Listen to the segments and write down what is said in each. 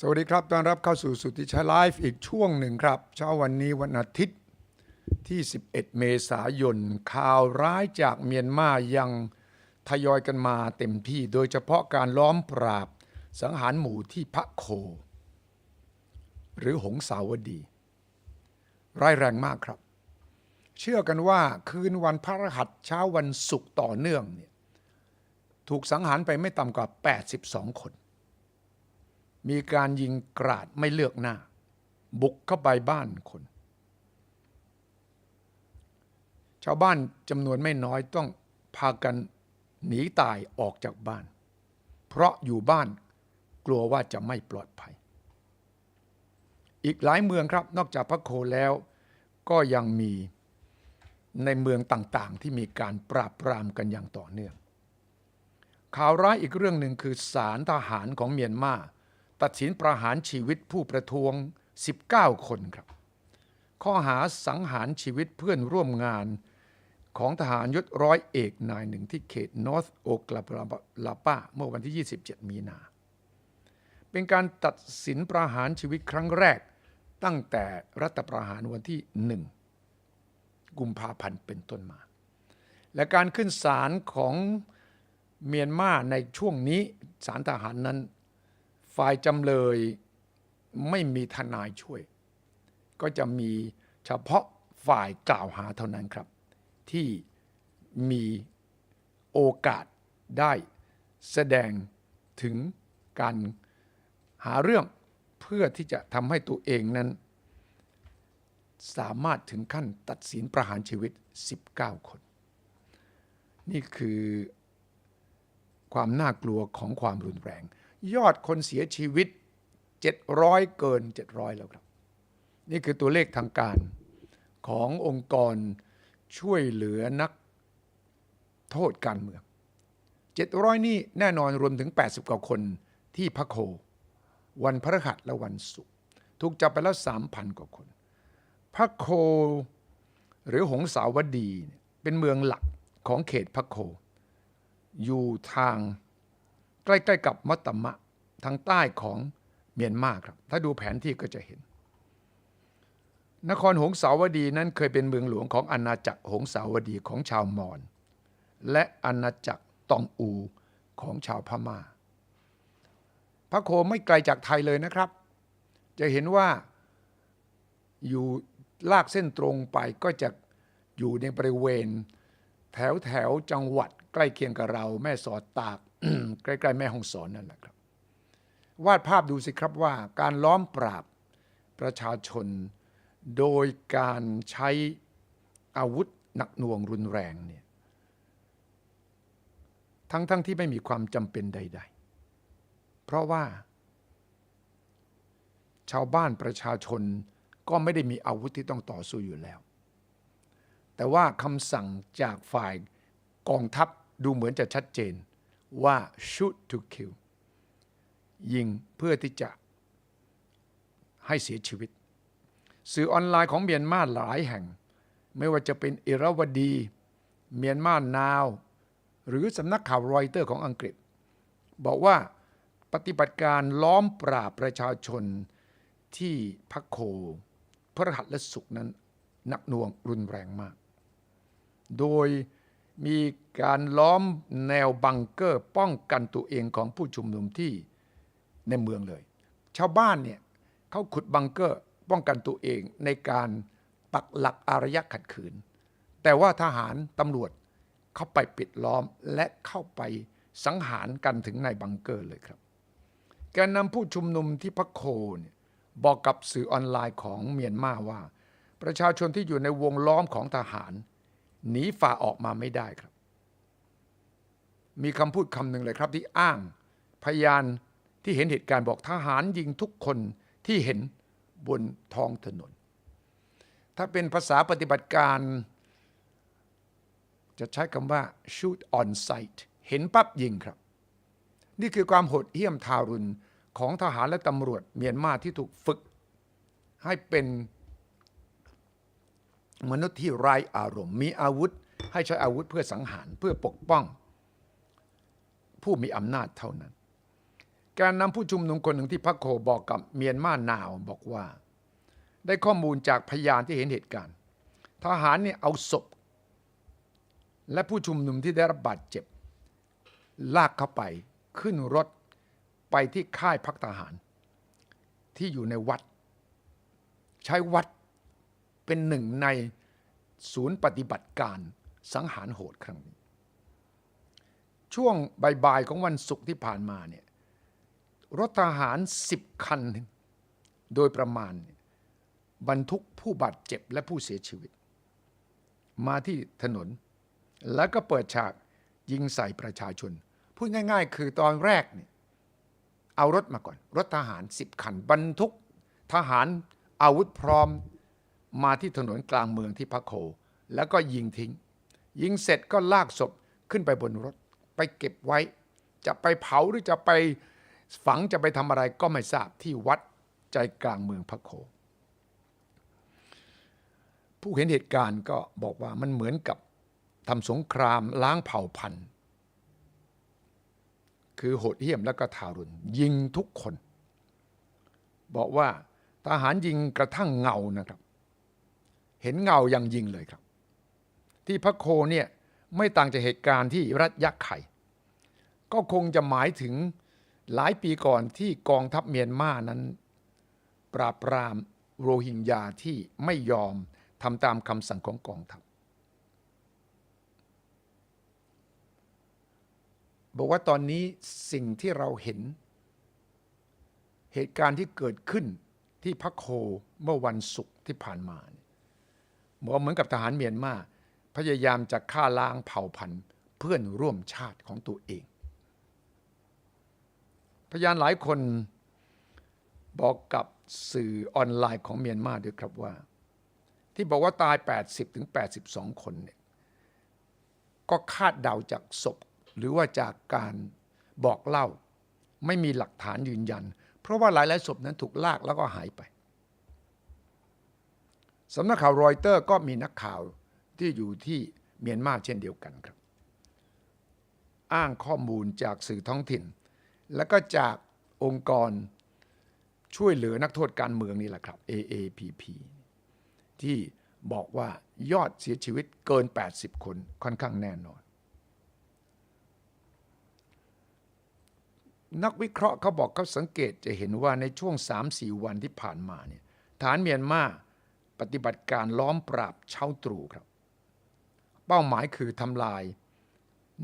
สวัสดีครับ ต้อนรับเข้าสู่สุทธิชัยไลฟ์อีกช่วงหนึ่งครับ เช้าวันนี้วันอาทิตย์ที่ 11 เมษายน ข่าวร้ายจากเมียนมายังทยอยกันมาเต็มที่ โดยเฉพาะการล้อมปราบสังหารหมู่ที่พระโค หรือหงสาวดี ร้ายแรงมากครับ เชื่อกันว่าคืนวันพระรหัสเช้าวันศุกร์ต่อเนื่องเนี่ยถูกสังหารไปไม่ต่ำกว่า 82 คน มีการยิงกราดไม่เลือกหน้า บุกเข้าไปบ้านคน ชาวบ้านจำนวนไม่น้อยต้องพากันหนีตายออกจากบ้าน เพราะอยู่บ้านกลัวว่าจะไม่ปลอดภัย อีกหลายเมืองครับ นอกจากพระโคแล้วก็ยังมีในเมืองต่างๆ ที่มีการปราบปรามกันอย่างต่อเนื่อง ข่าวร้ายอีกเรื่องหนึ่งคือศาลทหารของเมียนมา ตัดสินประหารชีวิตผู้ประท้วง 19 คนครับ ข้อหาสังหารชีวิตเพื่อนร่วมงานของทหารยศร้อยเอกนายหนึ่งที่เขตนอร์ทโอกลาลาปาเมื่อวันที่ 27 มีนา เป็นการตัดสินประหารชีวิตครั้งแรก ตั้งแต่รัฐประหารวันที่ 1 กุมภาพันธ์เป็นต้นมา และการขึ้นศาลของเมียนมาในช่วงนี้ศาลทหารนั้น ฝ่ายจำเลยไม่มีทนายช่วย ก็จะมีเฉพาะฝ่ายกล่าวหาเท่านั้นครับ ที่มีโอกาสได้แสดงถึงการหาเรื่องเพื่อที่จะทำให้ตัวเองนั้น สามารถถึงขั้นตัดสินประหารชีวิต 19 คน นี่คือความน่ากลัวของความรุนแรง ยอดคนเสียชีวิต 700 เกิน 700 แล้วครับ นี่คือตัวเลขทางการขององค์กรช่วยเหลือนักโทษการเมือง 700 นี่แน่นอนรวมถึง 80 กว่าคนที่พระโค วันพฤหัสและวันศุกร์ถูกจับไปแล้ว 3,000 กว่าคน พระโคหรือหงสาวดีเป็นเมืองหลักของเขตพระโค อยู่ทางใกล้ๆกับมัตตมะ ทางใต้ของเมียนมาครับ ถ้าดูแผนที่ก็จะเห็น นครหงสาวดีนั้นเคยเป็นเมืองหลวงของอาณาจักรหงสาวดีของชาวมอญและอาณาจักรตองอูของชาวพมา่า พระโคไม่ไกลจากไทยเลยนะครับ จะเห็นว่าอยู่ลากเส้นตรงไปก็จะอยู่ในบริเวณ แถวแถวจังหวัดใกล้เคียงกับเรา แม่สอดตาก ใกล้ ๆ แม่ห้องสอนนั่นแหละครับ วาดภาพดูสิครับว่าการล้อมปราบประชาชน โดยการใช้อาวุธหนักหน่วงรุนแรงเนี่ยทั้งๆทที่ไม่มีความจำเป็นใด ๆ เพราะว่า ชาวบ้านประชาชนก็ไม่ได้มีอาวุธที่ต้องต่อสู้อยู่แล้ว แต่ว่าคำสั่งจากฝ่ายกองทัพดูเหมือนจะชัดเจนว่า shoot to kill ยิงเพื่อที่จะให้เสียชีวิต สื่อออนไลน์ของเมียนมาหลายแห่ง ไม่ว่าจะเป็นเอราวดี เมียนมานาว หรือสำนักข่าวรอยเตอร์ของอังกฤษ บอกว่าปฏิบัติการล้อมปราบประชาชนที่พักโค พระหัสและสุกนั้นหนักหน่วงรุนแรงมาก โดยมีการล้อมแนวบังเกอร์ป้องกันตัวเองของผู้ชุมนุมที่ ในเมืองเลย ชาวบ้านเนี่ยเขาขุดบังเกอร์ป้องกันตัวเองในการปักหลักอารยะขัดขืน แต่ว่าทหารตำรวจเข้าไปปิดล้อมและเข้าไปสังหารกันถึงในบังเกอร์เลยครับ แกนนำผู้ชุมนุมที่พักโคเนี่ยบอกกับสื่อออนไลน์ของเมียนมาว่า ประชาชนที่อยู่ในวงล้อมของทหารหนีฝ่าออกมาไม่ได้ครับ มีคำพูดคำหนึ่งเลยครับที่อ้างพยาน ที่เห็นเหตุการณ์บอกทหารยิงทุกคนที่เห็นบนท้องถนน ถ้าเป็นภาษาปฏิบัติการ จะใช้คำว่า shoot on sight เห็นปั๊บยิงครับ นี่คือความโหดเหี้ยมทารุณของทหารและตำรวจเมียนมาที่ถูกฝึก ให้เป็นมนุษย์ที่ไร้อารมณ์ มีอาวุธให้ใช้อาวุธเพื่อสังหารเพื่อปกป้อง ผู้มีอำนาจเท่านั้น แการนำผู้ชุมนุมคนหนึ่งที่พักโคบอกกับเมียนมาหนาวบอกว่า ได้ข้อมูลจากพยานที่เห็นเหตุการณ์ ทหารเนี่ยเอาศพ และผู้ชุมนุมที่ได้รับบาดเจ็บ ลากเข้าไปขึ้นรถไปที่ค่ายพักทหาร ที่อยู่ในวัด ใช้วัดเป็นหนึ่งในศูนย์ปฏิบัติการสังหารโหดครั้งนี้ ช่วงบ่ายๆของวันศุกร์ที่ผ่านมาเนี่ย รถทหารสิบคัน โดยประมาณ บรรทุกผู้บาดเจ็บและผู้เสียชีวิต มาที่ถนน แล้วก็เปิดฉากยิงใส่ประชาชน พูดง่าย ๆ คือตอนแรกเนี่ยเอารถมาก่อน รถทหารสิบคัน บรรทุกทหารอาวุธพร้อมมาที่ถนนกลางเมืองที่พระโค แล้วก็ยิงทิ้ง ยิงเสร็จก็ลากศพขึ้นไปบนรถ ไปเก็บไว้ จะไปเผาหรือจะไป ฝังจะไปทำอะไรก็ไม่ทราบที่วัดใจกลางเมืองพระโค ผู้เห็นเหตุการณ์ก็บอกว่ามันเหมือนกับทำสงครามล้างเผ่าพันธุ์ คือโหดเหี้ยมและก็ทารุณยิงทุกคน บอกว่าทหารยิงกระทั่งเงานะครับ เห็นเงายังยิงเลยครับ ที่พระโคเนี่ยไม่ต่างจากเหตุการณ์ที่รัฐยักษ์ไข่ ก็คงจะหมายถึง หลายปีก่อนที่กองทัพเมียนมานั้น ปราบปรามโรฮิงญาที่ไม่ยอมทำตามคำสั่งของกองทัพบอกว่าตอนนี้สิ่งที่เราเห็น เหตุการณ์ที่เกิดขึ้นที่พักโคเมื่อวันศุกร์ที่ผ่านมาบอกเหมือนกับทหารเมียนมาพยายามจะฆ่าล้างเผ่าพันธุ์เพื่อนร่วมชาติของตัวเอง พยานหลายคนบอกกับสื่อออนไลน์ของเมียนมาด้วยครับว่า ที่บอกว่าตาย 80ถึง82 คนเนี่ยก็คาดเดาจากศพ หรือว่าจากการบอกเล่า ไม่มีหลักฐานยืนยัน เพราะว่าหลายๆศพนั้นถูกลากแล้วก็หายไปสำนักข่าวรอยเตอร์ก็มีนักข่าวที่อยู่ที่เมียนมาเช่นเดียวกันครับ อ้างข้อมูลจากสื่อท้องถิ่น และก็จากองค์กรช่วยเหลือนักโทษการเมืองนี่แหละครับ AAPP ที่บอกว่ายอดเสียชีวิตเกิน 80 คนค่อนข้างแน่นอน นักวิเคราะห์เขาบอกเขาสังเกตจะเห็นว่าในช่วง 3-4 วันที่ผ่านมาเนี่ยฐานเมียนมาปฏิบัติการล้อมปราบเช่าตรู่ครับ เป้าหมายคือทำลาย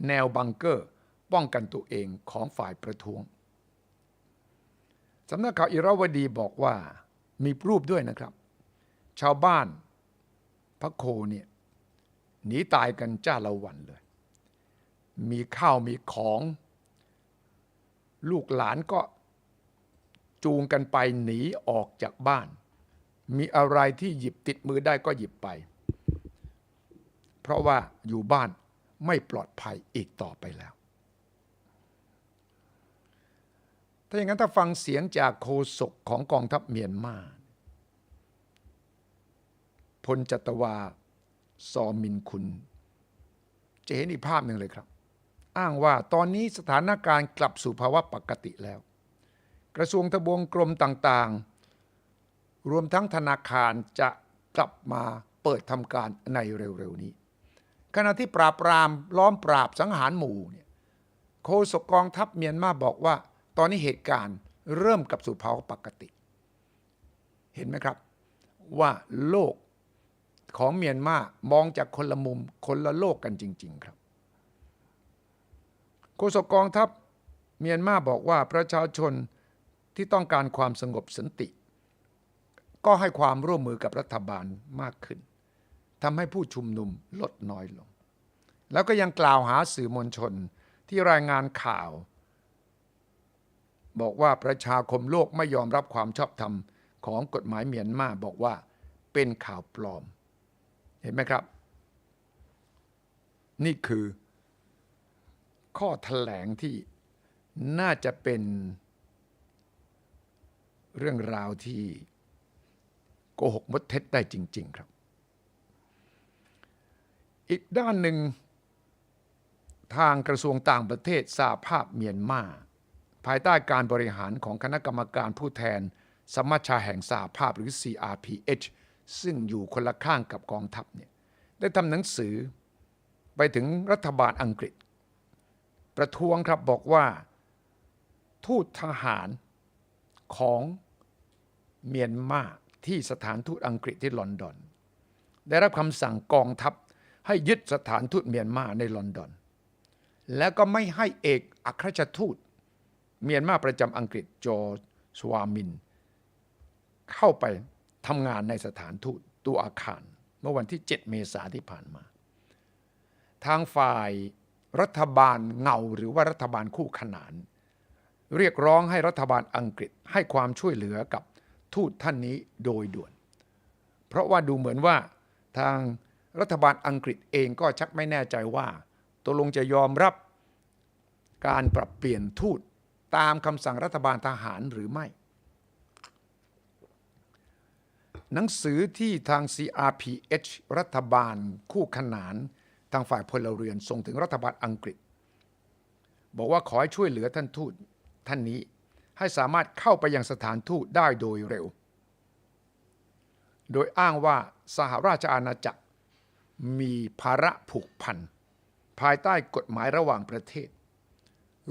แนวบังเกอร์ ป้องกันตัวเองของฝ่ายประท้วงสำนักข่าวอิราวดีบอกว่ามีรูปด้วยนะครับ ชาวบ้านพระโคเนี่ยหนีตายกันจ้าละวันเลย มีข้าวมีของ ลูกหลานก็จูงกันไปหนีออกจากบ้าน มีอะไรที่หยิบติดมือได้ก็หยิบไป เพราะว่าอยู่บ้านไม่ปลอดภัยอีกต่อไปแล้ว ถ้าอย่างนั้นถ้าฟังเสียงจากโฆษกของกองทัพเมียนมาพลจัตวาซอมินคุณ จะเห็นอีกภาพหนึ่งเลยครับ อ้างว่าตอนนี้สถานการณ์กลับสู่ภาวะปกติแล้ว กระทรวงทบวงกรมต่างๆ รวมทั้งธนาคารจะกลับมาเปิดทำการในเร็วๆนี้ ขณะที่ปราบปรามล้อมปราบสังหารหมู่เนี่ยโฆษกกองทัพเมียนมาบอกว่า ตอนนี้เหตุการณ์เริ่มกลับสู่ภาวะปกติ เห็นไหมครับ ว่าโลกของเมียนมามองจากคนละมุมคนละโลกกันจริง ๆ ครับโฆษกกองทัพเมียนมาบอกว่าประชาชนที่ต้องการความสงบสันติ ก็ให้ความร่วมมือกับรัฐบาลมากขึ้นทำให้ผู้ชุมนุมลดน้อยลง แล้วก็ยังกล่าวหาสื่อมวลชนที่รายงานข่าว บอกว่าประชาคมโลกไม่ยอมรับความชอบธรรมของกฎหมายเมียนมาบอกว่าเป็นข่าวปลอม เห็นไหมครับ นี่คือ ข้อแถลงที่น่าจะเป็น เรื่องราวที่โกหกมดเท็จได้จริง ๆ ครับ อีกด้านหนึ่งทางกระทรวงต่างประเทศสาภาพเมียนมา ภายใต้การบริหารของคณะกรรมการผู้แทน สมัชชาแห่งสหภาพหรือ CRPH ซึ่งอยู่คนละข้างกับกองทัพเนี่ยได้ทำหนังสือไปถึงรัฐบาลอังกฤษ ประท้วงครับบอกว่า ทูตทหารของเมียนมาที่สถานทูตอังกฤษที่ลอนดอน ได้รับคำสั่งกองทัพให้ยึดสถานทูตเมียนมาในลอนดอน แล้วก็ไม่ให้เอกอัครราชทูต เมียนมาประจำอังกฤษจอสวามิน เข้าไปทำงานในสถานทูตตัวอาคาร เมื่อวันที่ 7 เมษายนที่ผ่านมา ทางฝ่ายรัฐบาลเงาหรือว่ารัฐบาลคู่ขนาน เรียกร้องให้รัฐบาลอังกฤษให้ความช่วยเหลือกับทูตท่านนี้โดยด่วน เพราะว่าดูเหมือนว่าทางรัฐบาลอังกฤษเองก็ชักไม่แน่ใจว่าตกลงจะยอมรับการปรับเปลี่ยนทูต ตามคำสั่งรัฐบาลทหารหรือไม่ หนังสือที่ทาง CRPH รัฐบาลคู่ขนานทางฝ่ายพลเรือนส่งถึงรัฐบาลอังกฤษ บอกว่าขอให้ช่วยเหลือท่านทูตท่านนี้ให้สามารถเข้าไปยังสถานทูตได้โดยเร็ว โดยอ้างว่าสหราชอาณาจักรมีภาระผูกพันภายใต้กฎหมายระหว่างประเทศ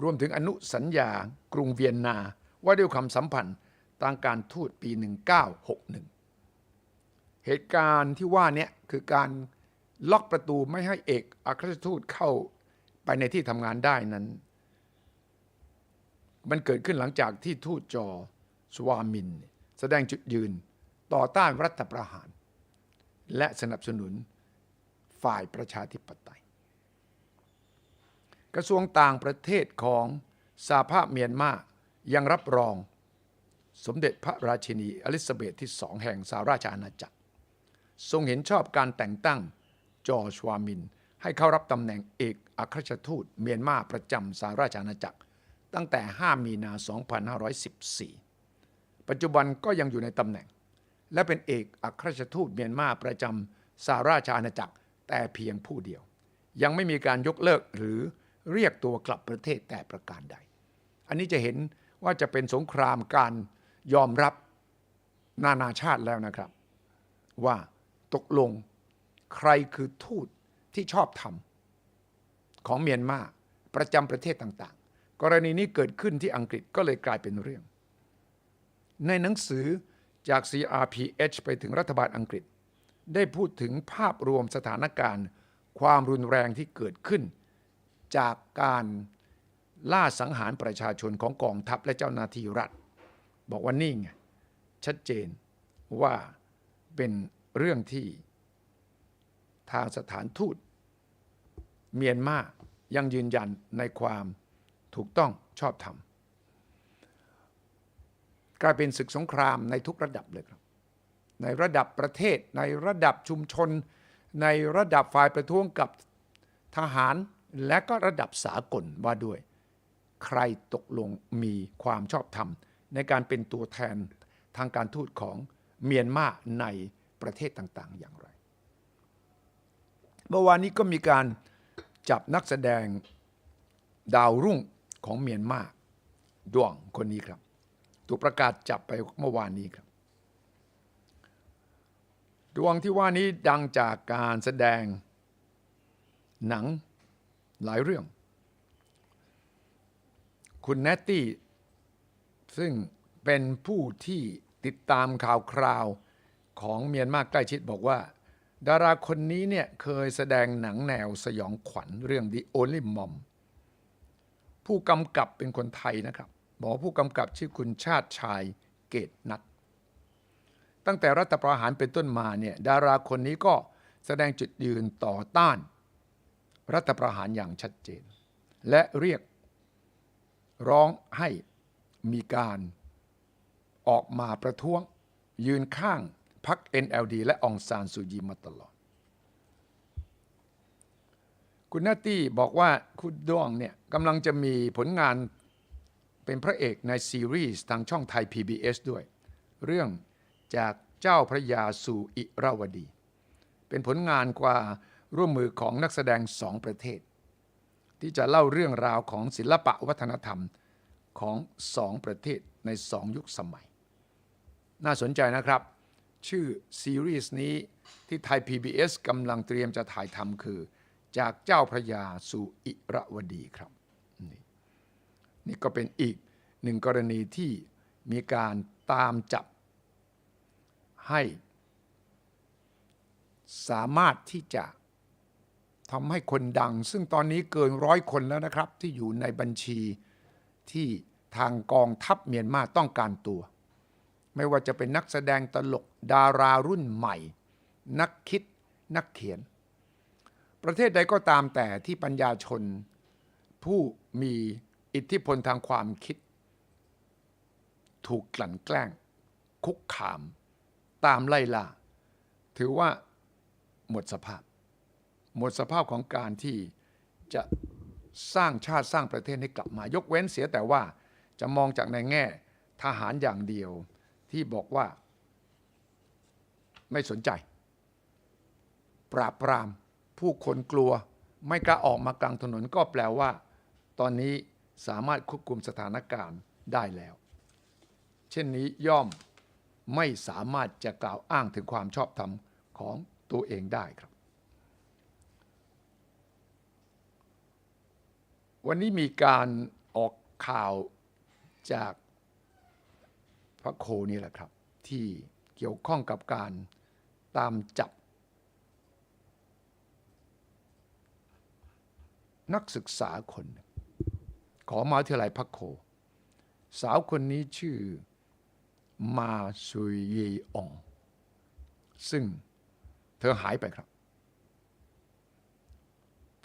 รวมถึงอนุสัญญากรุงเวียนนาว่าด้วยความสัมพันธ์ทางการทูตปี 1961 เหตุการณ์ที่ว่านี้คือการล็อกประตูไม่ให้เอกอัครราชทูตเข้าไปในที่ทำงานได้นั้น มันเกิดขึ้นหลังจากที่ทูตจอสวามิน แสดงจุดยืนต่อต้านรัฐประหาร และสนับสนุนฝ่ายประชาธิปไตย กระทรวงต่างประเทศของสหภาพเมียนมายังรับรองสมเด็จพระราชินีอลิซาเบธที่สองแห่งสหราชอาณาจักร ทรงเห็นชอบการแต่งตั้งจอชวามิน ให้เข้ารับตำแหน่งเอกอัครราชทูตเมียนมาประจำสหราชอาณาจักร ตั้งแต่ 5 มีนา 2514 ปัจจุบันก็ยังอยู่ในตำแหน่ง และเป็นเอกอัครราชทูตเมียนมาประจำสหราชอาณาจักร แต่เพียงผู้เดียว ยังไม่มีการยกเลิกหรือ เรียกตัวกลับประเทศแต่ประการใด อันนี้จะเห็นว่าจะเป็นสงครามการยอมรับนานาชาติแล้วนะครับ ว่าตกลงใครคือทูตที่ชอบทำของเมียนมาประจำประเทศต่างๆ กรณีนี้เกิดขึ้นที่อังกฤษก็เลยกลายเป็นเรื่อง ในหนังสือจาก CRPH ไปถึงรัฐบาลอังกฤษ ได้พูดถึงภาพรวมสถานการณ์ ความรุนแรงที่เกิดขึ้น จากการล่าสังหารประชาชนของกองทัพและเจ้าหน้าที่รัฐ บอกว่านี่ไงชัดเจนว่าเป็นเรื่องที่ทางสถานทูตเมียนมายังยืนยันในความถูกต้องชอบธรรมกลายเป็นศึกสงครามในทุกระดับเลยครับ ในระดับประเทศในระดับชุมชน ในระดับฝ่ายประท้วงกับทหาร และก็ระดับสากลว่าด้วย ใครตกลงมีความชอบธรรม ในการเป็นตัวแทนทางการทูตของเมียนมาในประเทศต่างๆ อย่างไร เมื่อวานนี้ก็มีการจับนักแสดงดาวรุ่งของเมียนมาดวงคนนี้ครับ ถูกประกาศจับไปเมื่อวานนี้ครับ ดวงที่ว่านี้ดังจากการแสดงหนัง หลายเรื่อง คุณแนตตี้ ซึ่งเป็นผู้ที่ติดตามข่าวคราวของเมียนมาใกล้ชิดบอกว่า ดาราคนนี้เนี่ยเคยแสดงหนังแนวสยองขวัญเรื่อง The Only Mom ผู้กำกับเป็นคนไทยนะครับบอกผู้กำกับชื่อคุณชาติชายเกตนัทตั้งแต่รัฐประหารเป็นต้นมาเนี่ยดาราคนนี้ก็แสดงจุดยืนต่อต้าน รัฐประหารอย่างชัดเจน และเรียกร้องให้มีการออกมาประท้วงยืนข้างพรรค NLD และองซานซูจีมาตลอด คุณนาตี้บอกว่าคุณด้วงเนี่ยกำลังจะมีผลงานเป็นพระเอกในซีรีส์ทางช่องไทย PBS ด้วย เรื่องจากเจ้าพระยาสู่อิราวดี เป็นผลงานกว่า ร่วมมือของนักแสดงสองประเทศ ที่จะเล่าเรื่องราวของศิลปะวัฒนธรรมของสองประเทศในสองยุคสมัย น่าสนใจนะครับ ชื่อซีรีส์นี้ที่ไทย PBS กำลังเตรียมจะถ่ายทำคือ จากเจ้าพระยาสู่อิระวดีครับนี่นี่ก็เป็นอีกหนึ่งกรณีที่มีการตามจับให้ สามารถที่จะ ทำให้คนดัง ซึ่งตอนนี้เกินร้อยคนแล้วนะครับ ที่อยู่ในบัญชีที่ทางกองทัพเมียนมาต้องการตัว ไม่ว่าจะเป็นนักแสดงตลกดารารุ่นใหม่ นักคิดนักเขียน ประเทศใดก็ตามแต่ที่ปัญญาชน ผู้มีอิทธิพลทางความคิด ถูกกลั่นแกล้ง คุกคาม ตามไล่ล่าถือว่าหมดสภาพ หมดสภาพของการที่จะสร้างชาติสร้างประเทศให้กลับมายกเว้นเสียแต่ว่าจะมองจากในแง่ทหารอย่างเดียวที่บอกว่าไม่สนใจ ปราบปราม ผู้คนกลัวไม่กล้าออกมากลางถนนก็แปลว่า ตอนนี้สามารถควบคุมสถานการณ์ได้แล้ว เช่นนี้ย่อมไม่สามารถจะกล่าวอ้างถึงความชอบธรรมของตัวเองได้ครับ วันนี้มีการออกข่าวจากพระโคนี่แหละครับ ที่เกี่ยวข้องกับการตามจับ นักศึกษาคน ของมหาวิทยาลัยพระโค สาวคนนี้ชื่อมาซุยเยอองซึ่งเธอหายไปครับ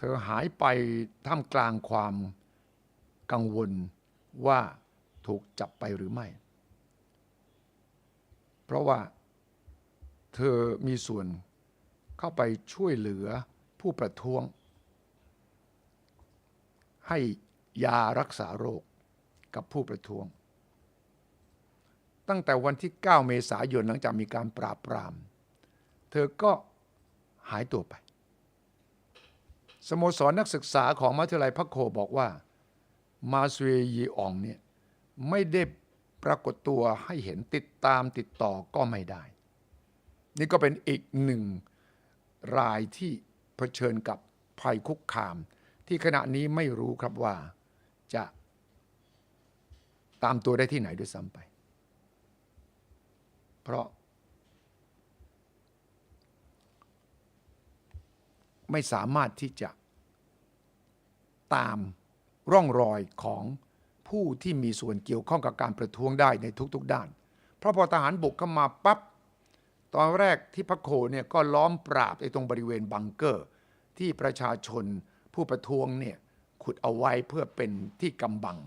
อหายไปท่ามกลางความกังวลว่าถูกจับไปหรือไม่ เพราะว่าเธอมีส่วนเข้าไปช่วยเหลือผู้ประท้วง ให้ยารักษาโรคกับผู้ประท้วง ตั้งแต่วันที่ 9 เมษายนหลังจากมีการปราบปราม เธอก็หายตัวไป สโมสรนักศึกษาของมหาวิทยาลัยพระโคบอกว่า มาซเวยีอองเนี่ยไม่ได้ปรากฏตัวให้เห็นติดตามติดต่อก็ไม่ได้ นี่ก็เป็นอีกหนึ่งรายที่เผชิญกับภัยคุกคาม ที่ขณะนี้ไม่รู้ครับว่าจะตามตัวได้ที่ไหนด้วยซ้ำไป เพราะ ไม่สามารถที่จะตามร่องรอยของผู้ที่มีส่วนเกี่ยวข้องกับการประท้วงได้ในทุกๆด้าน เพราะพอทหารบุกเข้ามาปับ๊บตอนแรกที่พระโคเนี่ยก็ล้อมปราบไอ้ตรงบริเวณบังเกอร์ ที่ประชาชนผู้ประท้วงเนี่ยขุดเอาไว้เพื่อเป็นที่กำบัง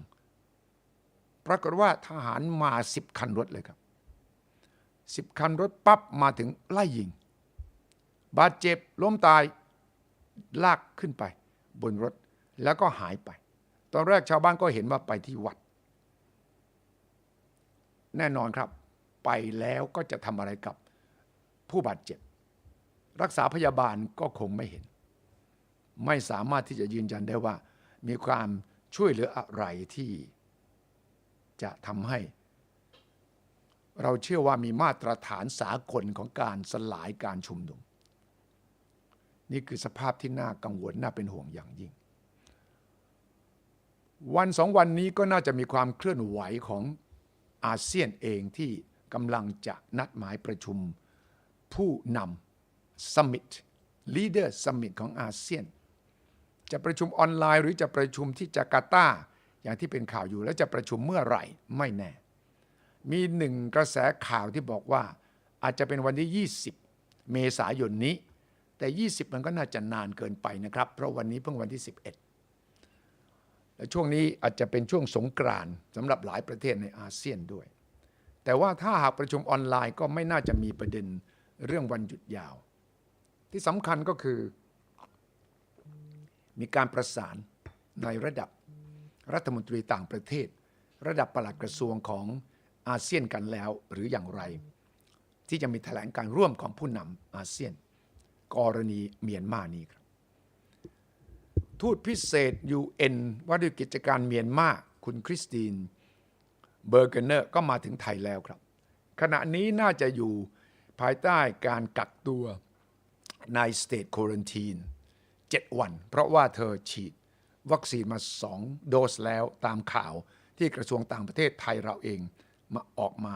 ปรากฏว่าทหารมาสิบคันรถเลยครับสิบคันรถปั๊บมาถึงไล่ยิง บาดเจ็บล้มตาย ลากขึ้นไปบนรถแล้วก็หายไป ตอนแรกชาวบ้านก็เห็นว่าไปที่วัด แน่นอนครับ ไปแล้วก็จะทำอะไรกับผู้บาดเจ็บ รักษาพยาบาลก็คงไม่เห็น ไม่สามารถที่จะยืนยันได้ว่า มีความช่วยเหลืออะไรที่จะทำให้ เราเชื่อว่ามีมาตรฐานสากลของการสลายการชุมนุม นี่คือสภาพที่น่ากังวลน่าเป็นห่วงอย่างยิ่ง วันสองวันนี้ก็น่าจะมีความเคลื่อนไหวของอาเซียนเองที่กำลังจะนัดหมายประชุมผู้นำ Summit Leader Summit ของอาเซียน จะประชุมออนไลน์หรือจะประชุมที่จาการ์ตาอย่างที่เป็นข่าวอยู่แล้วจะประชุมเมื่อไหร่ไม่แน่ มีหนึ่งกระแสข่าวที่บอกว่าอาจจะเป็นวันที่ 20 เมษายนนี้ แต่ 20 มันก็น่าจะนานเกินไปนะครับ เพราะวันนี้เพิ่งวันที่ 11 และช่วงนี้อาจจะเป็นช่วงสงกรานต์สำหรับหลายประเทศในอาเซียนด้วย แต่ว่าถ้าหากประชุมออนไลน์ก็ไม่น่าจะมีประเด็นเรื่องวันหยุดยาว ที่สำคัญก็คือ มีการประสานในระดับรัฐมนตรีต่างประเทศ ระดับปลัดกระทรวงของอาเซียนกันแล้วหรืออย่างไร ที่จะมีแถลงการร่วมของผู้นำอาเซียน กรณีเมียนมานี้ครับ ทูตพิเศษ UN ว่าด้วยกิจการเมียนมาคุณคริสตินเบอร์เกเนอร์ก็มาถึงไทยแล้วครับ ขณะนี้น่าจะอยู่ภายใต้การกักตัวในสเต e คว a ร t ทีน7 วัน เพราะว่าเธอฉีดวัคซีนมา 2 โดสแล้วตามข่าวที่กระทรวงต่างประเทศไทยเราเองมาออกมา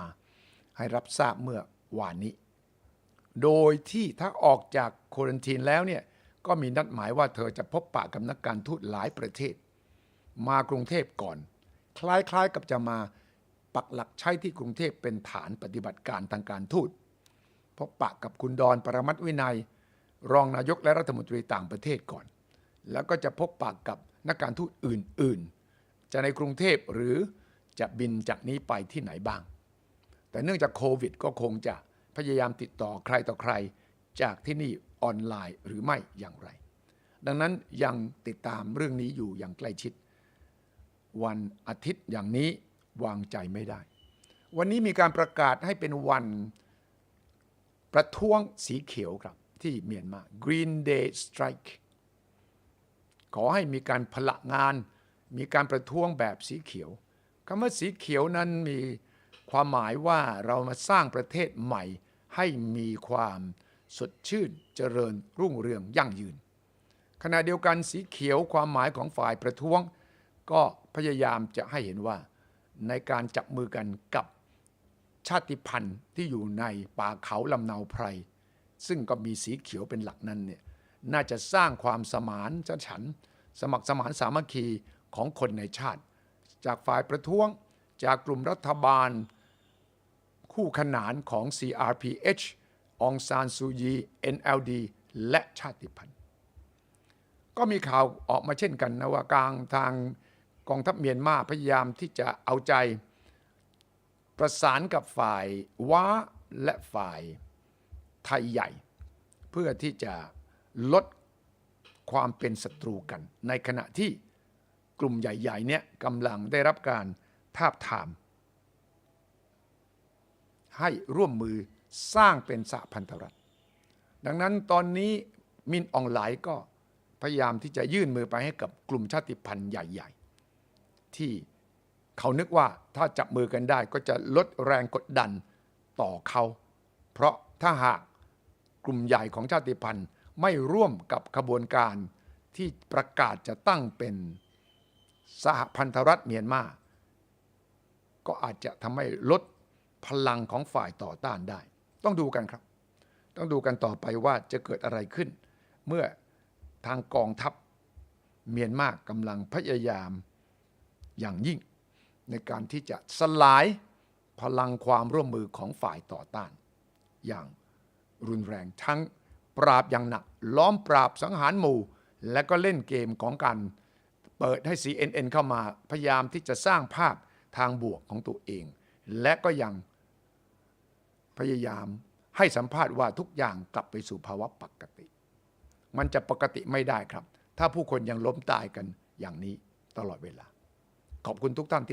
ให้รับทราบเมื่อวานนี้ โดยที่ถ้าออกจากโคว a ร t ทีนแล้วเนี่ยก็มีนัดหมายว่าเธอจะพบปะกับนักการทูตหลายประเทศ มากรุงเทพก่อน คล้ายๆกับจะมาปักหลักใช้ที่กรุงเทพเป็นฐานปฏิบัติการทางการทูตพบปะกับคุณดอนปรมัตวินัย รองนายกและรัฐมนตรีต่างประเทศก่อน แล้วก็จะพบปะกับนักการทูตอื่นๆ จะในกรุงเทพหรือจะบินจากนี้ไปที่ไหนบ้าง แต่เนื่องจากโควิด ก็คงจะ พยายามติดต่อใครต่อใคร จากที่นี่ออนไลน์หรือไม่อย่างไร ดังนั้นยังติดตามเรื่องนี้อยู่อย่างใกล้ชิด วันอาทิตย์อย่างนี้วางใจไม่ได้ วันนี้มีการประกาศให้เป็นวันประท้วงสีเขียวครับที่เมียนมา Green Day Strike ขอให้มีการพละงาน มีการประท้วงแบบสีเขียวคำว่าสีเขียวนั้นมี ความหมายว่าเรามาสร้างประเทศใหม่ ให้มีความสดชื่นเจริญรุ่งเรืองยั่งยืน ขณะเดียวกันสีเขียวความหมายของฝ่ายประท้วง ก็พยายามจะให้เห็นว่า ในการจับมือกันกับชาติพันธุ์ที่อยู่ในป่าเขาลำเนาไพร ซึ่งก็มีสีเขียวเป็นหลักนั้นเนี่ยน่าจะสร้างความสมานฉัน สมัครสมานสามัคคีของคนในชาติ จากฝ่ายประท้วง จากกลุ่มรัฐบาล คู่ขนานของ CRPH องซานซูยี NLD และชาติพันธุ์ ก็มีข่าวออกมาเช่นกันนะว่ากลางทางกองทัพเมียนมาพยายามที่จะเอาใจ ประสานกับฝ่ายว้าและฝ่ายไทยใหญ่ เพื่อที่จะลดความเป็นศัตรูกัน ในขณะที่กลุ่มใหญ่ ๆ เนี่ยกำลังได้รับการทาบทาม ให้ร่วมมือสร้างเป็นสหพันธรัฐ ดังนั้นตอนนี้มินอองไหลายก็พยายามที่จะยื่นมือไปให้กับกลุ่มชาติพันธุ์ใหญ่ ๆ ที่เขานึกว่าถ้าจับมือกันได้ก็จะลดแรงกดดันต่อเขา เพราะถ้าหากกลุ่มใหญ่ของชาติพันธุ์ไม่ร่วมกับขบวนการที่ประกาศจะตั้งเป็นสหพันธรัฐเมียนมา ก็อาจจะทำให้ลด พลังของฝ่ายต่อต้านได้ ต้องดูกันครับ ต้องดูกันต่อไปว่าจะเกิดอะไรขึ้น เมื่อทางกองทัพเมียนมากำลังพยายามอย่างยิ่ง ในการที่จะสลายพลังความร่วมมือของฝ่ายต่อต้าน อย่างรุนแรงทั้งปราบอย่างหนัก ล้อมปราบสังหารหมู่ และก็เล่นเกมของการเปิดให้ CNN เข้ามาพยายามที่จะสร้างภาพทางบวกของตัวเอง และก็ยัง พยายามให้สัมภาษณ์ว่าทุกอย่างกลับไปสู่ภาวะปกติ มันจะปกติไม่ได้ครับ ถ้าผู้คนยังล้มตายกันอย่างนี้ตลอดเวลา ขอบคุณทุกท่านที่